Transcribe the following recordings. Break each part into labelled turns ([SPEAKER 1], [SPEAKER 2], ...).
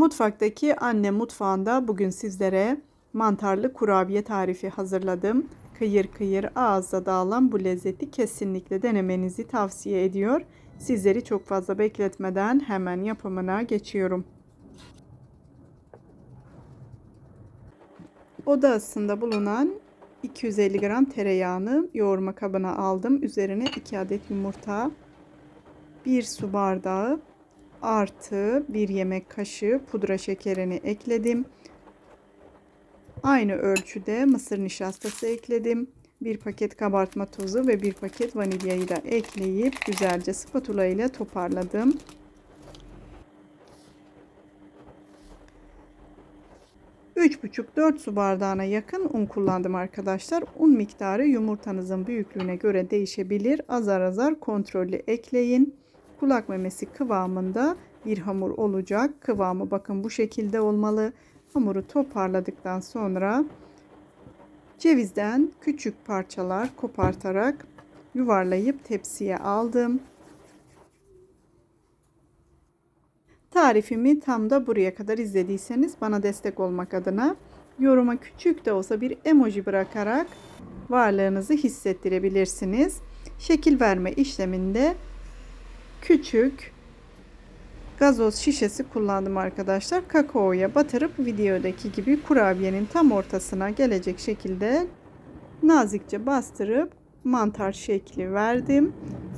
[SPEAKER 1] Mutfaktaki anne mutfağında bugün sizlere mantarlı kurabiye tarifi hazırladım. Kıyır kıyır ağızda dağılan bu lezzeti kesinlikle denemenizi tavsiye ediyor. Sizleri çok fazla bekletmeden hemen yapımına geçiyorum. Oda ısısında bulunan 250 gram tereyağını yoğurma kabına aldım. Üzerine 2 adet yumurta, 1 su bardağı artı 1 yemek kaşığı pudra şekerini ekledim. Aynı ölçüde mısır nişastası ekledim. Bir paket kabartma tozu ve bir paket vanilyayı da ekleyip güzelce spatula ile toparladım. Üç buçuk dört su bardağına yakın un kullandım arkadaşlar. Un miktarı yumurtanızın büyüklüğüne göre değişebilir. Azar azar kontrollü ekleyin. Kulak memesi kıvamında bir hamur olacak. Kıvamı bakın bu şekilde olmalı. Hamuru toparladıktan sonra cevizden küçük parçalar kopartarak yuvarlayıp tepsiye aldım. Tarifimi tam da buraya kadar izlediyseniz bana destek olmak adına yoruma küçük de olsa bir emoji bırakarak varlığınızı hissettirebilirsiniz. Şekil verme işleminde küçük gazoz şişesi kullandım arkadaşlar. Kakaoya batırıp videodaki gibi kurabiyenin tam ortasına gelecek şekilde nazikçe bastırıp mantar şekli verdim.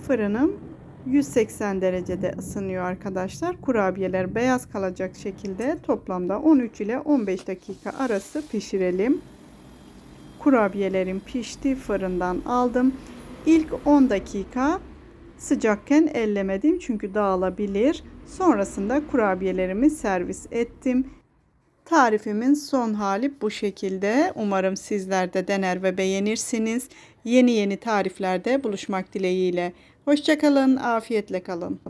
[SPEAKER 1] Fırınım 180 derecede ısınıyor arkadaşlar. Kurabiyeler beyaz kalacak şekilde toplamda 13 ile 15 dakika arası pişirelim. Kurabiyelerim pişti. Fırından aldım. İlk 10 dakika sıcakken ellemedim çünkü dağılabilir. Sonrasında kurabiyelerimi servis ettim. Tarifimin son hali bu şekilde. Umarım sizler de dener ve beğenirsiniz. Yeni yeni tariflerde buluşmak dileğiyle. Hoşçakalın, afiyetle kalın.